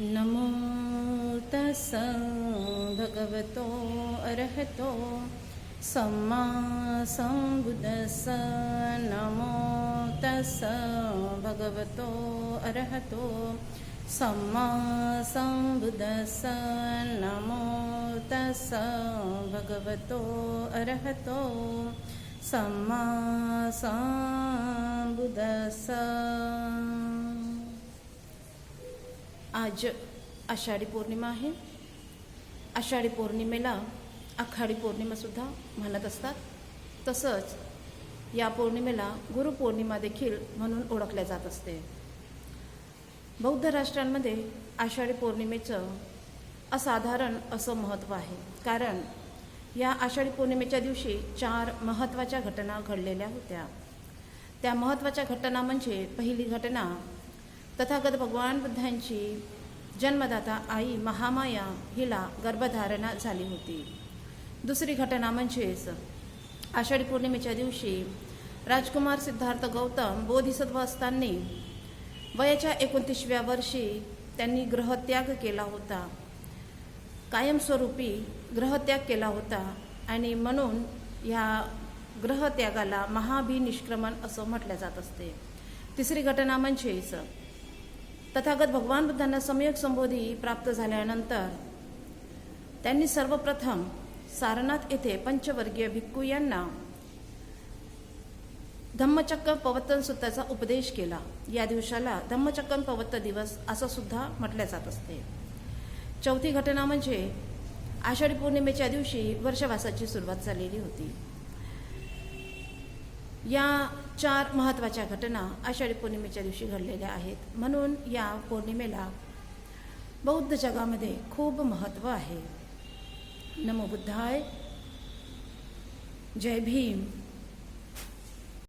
नमो तस् भगवतो अरहतो। सम्मा सम्बुदस् नमो तस् भगवतो अरहतो। सम्मा सम्बुदस् नमो तस् भगवतो अरहतो। सम्मा सम्बुदस् आज आषाढी पौर्णिमा आहे. आषाढी पौर्णिमेला आखाडी पौर्णिमासुद्धा म्हणत असतात. तसंच या पौर्णिमेला गुरुपौर्णिमा देखील म्हणून ओळखल्या जात असते. बौद्ध राष्ट्रांमध्ये आषाढी पौर्णिमेचं असाधारण असं महत्त्व आहे. कारण या आषाढी पौर्णिमेच्या दिवशी चार महत्त्वाच्या घटना घडलेल्या होत्या. त्या महत्त्वाच्या घटना म्हणजे पहिली घटना तथागत भगवान बुद्धांची जन्मदाता आई महामाया हिला गर्भधारणा झाली होती. दुसरी घटना म्हणजेच आषाढी पौर्णिमेच्या दिवशी राजकुमार सिद्धार्थ गौतम बोधिसत्व असताना वयाच्या एकोणतीसव्या वर्षी त्यांनी ग्रहत्याग केला होता. कायमस्वरूपी ग्रहत्याग केला होता आणि म्हणून ह्या ग्रहत्यागाला महाभिनिष्क्रमण असं म्हटलं जात असते. तिसरी घटना म्हणजेच तथागत भगवान बुद्धांना सम्यक संबोधी प्राप्त झाल्यानंतर त्यांनी सर्वप्रथम सारनाथ येथे पंचवर्गीय भिक्खू यांना धम्मचक्र पवत्तन सुत्ताचा उपदेश केला. या दिवसाला धम्मचक्कन पवत्त दिवस असं सुद्धा म्हटल्या जात असते. चौथी घटना म्हणजे आषाढी पौर्णिमेच्या दिवशी वर्षवासाची सुरुवात झालेली होती. या चार महत्त्वाच्या घटना आषाढी पौर्णिमेच्या दिवशी घडलेल्या आहेत. म्हणून या पौर्णिमेला बौद्ध जगामध्ये खूप महत्त्व आहे. नमो बुद्धाय. जय भीम.